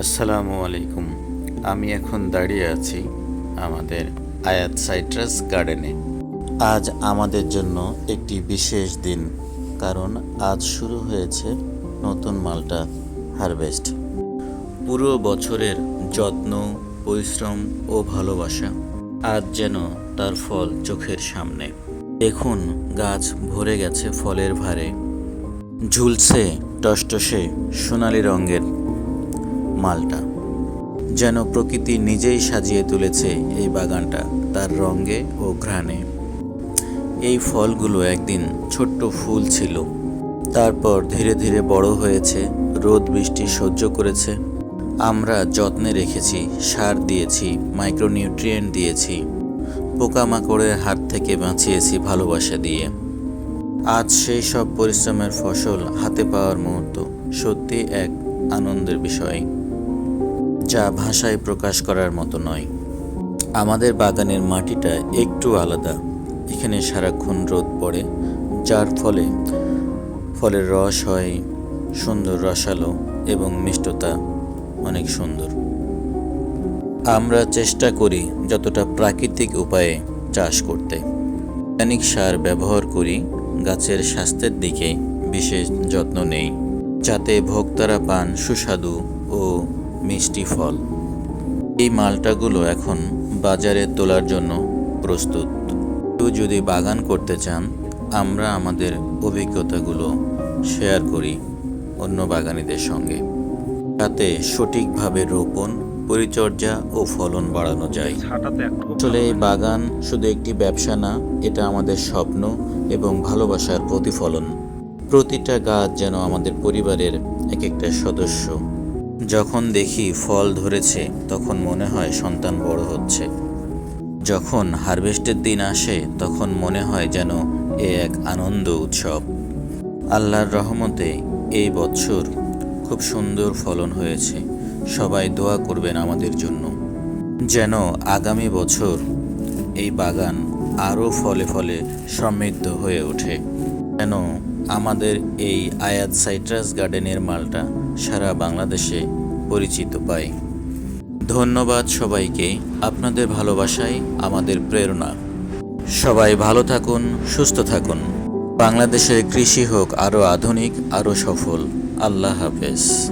আসসালামু আলাইকুম। আমি এখন দাঁড়িয়ে আছি আমাদের আয়াত সাইট্রাস গার্ডেনে। আজ আমাদের জন্য একটি বিশেষ দিন, কারণ আজ শুরু হয়েছে নতুন মালটা হারভেস্ট। পুরো বছরের যত্ন, পরিশ্রম ও ভালোবাসা আজ যেন তার ফল চোখের সামনে। দেখুন, গাছ ভরে গেছে ফলের ভারে। ঝুলছে টসটসে সোনালি রঙের মালটা। যেন প্রকৃতি নিজেই সাজিয়ে তুলেছে এই বাগানটা, তার রঙে ও ঘ্রাণে। এই ফলগুলো একদিন ছোট্ট ফুল ছিল। তারপর ধীরে ধীরে বড় হয়েছে, রোদ বৃষ্টি সহ্য করেছে। আমরা যত্নে রেখেছি, সার দিয়েছি মাইক্রোনিউট্রিয়েন্ট দিয়েছি, পোকামাকড়ের হাত থেকে বাঁচিয়েছি ভালোবাসা দিয়ে। আজ সেই সব পরিশ্রমের ফসল হাতে পাওয়ার মুহূর্ত, সত্যি এক আনন্দের বিষয়। যা ভাষায় প্রকাশ করার মতো নয়। আমাদের বাগানের মাটিটা একটু আলাদা। এখানে সারাক্ষণ রোদ পড়ে, যার ফলে ফলের রস হয়, সুন্দর রসালো এবং মিষ্টতা অনেক সুন্দর। আমরা চেষ্টা করি যতটা প্রাকৃতিক উপায়ে চাষ করতে। রাসায়নিক সার ব্যবহার করি, গাছের স্বাস্থ্যের দিকে বিশেষ যত্ন নেই, যাতে ভোক্তারা পান সুস্বাদু মিষ্টি ফল। এই মালটাগুলো এখন বাজারে তোলার জন্য প্রস্তুত। কেউ যদি বাগান করতে চান, আমরা আমাদের অভিজ্ঞতাগুলো শেয়ার করি অন্য বাগানীদের সঙ্গে। যাতে সঠিকভাবে রোপণ, পরিচর্যা ও ফলন বাড়ানো যায়। আসলে এই বাগান শুধু একটি ব্যবসা না, এটা আমাদের স্বপ্ন এবং ভালোবাসার প্রতিফলন। প্রতিটা গাছ যেন আমাদের পরিবারের এক একটা সদস্য। যখন দেখি ফল ধরেছে, তখন মনে হয় সন্তান বড় হচ্ছে। যখন হারভেস্টের দিন আসে, তখন মনে হয় যেন এ এক আনন্দ উৎসব। আল্লাহর রহমতে এই বছর খুব সুন্দর ফলন হয়েছে। সবাই দোয়া করবেন আমাদের জন্য। যেন আগামী বছর এই বাগান আরও ফলে ফলে সমৃদ্ধ হয়ে ওঠে। যেন আমাদের এই আয়াত সাইট্রাস গার্ডেনের মালটা সারা বাংলাদেশে পরিচিত পায়। ধন্যবাদ সবাইকে আপনাদের ভালোবাসাই আমাদের প্রেরণা। সবাই ভালো থাকুন, সুস্থ থাকুন। বাংলাদেশের কৃষি হোক আরও আধুনিক, আরও সফল। আল্লাহ হাফেজ।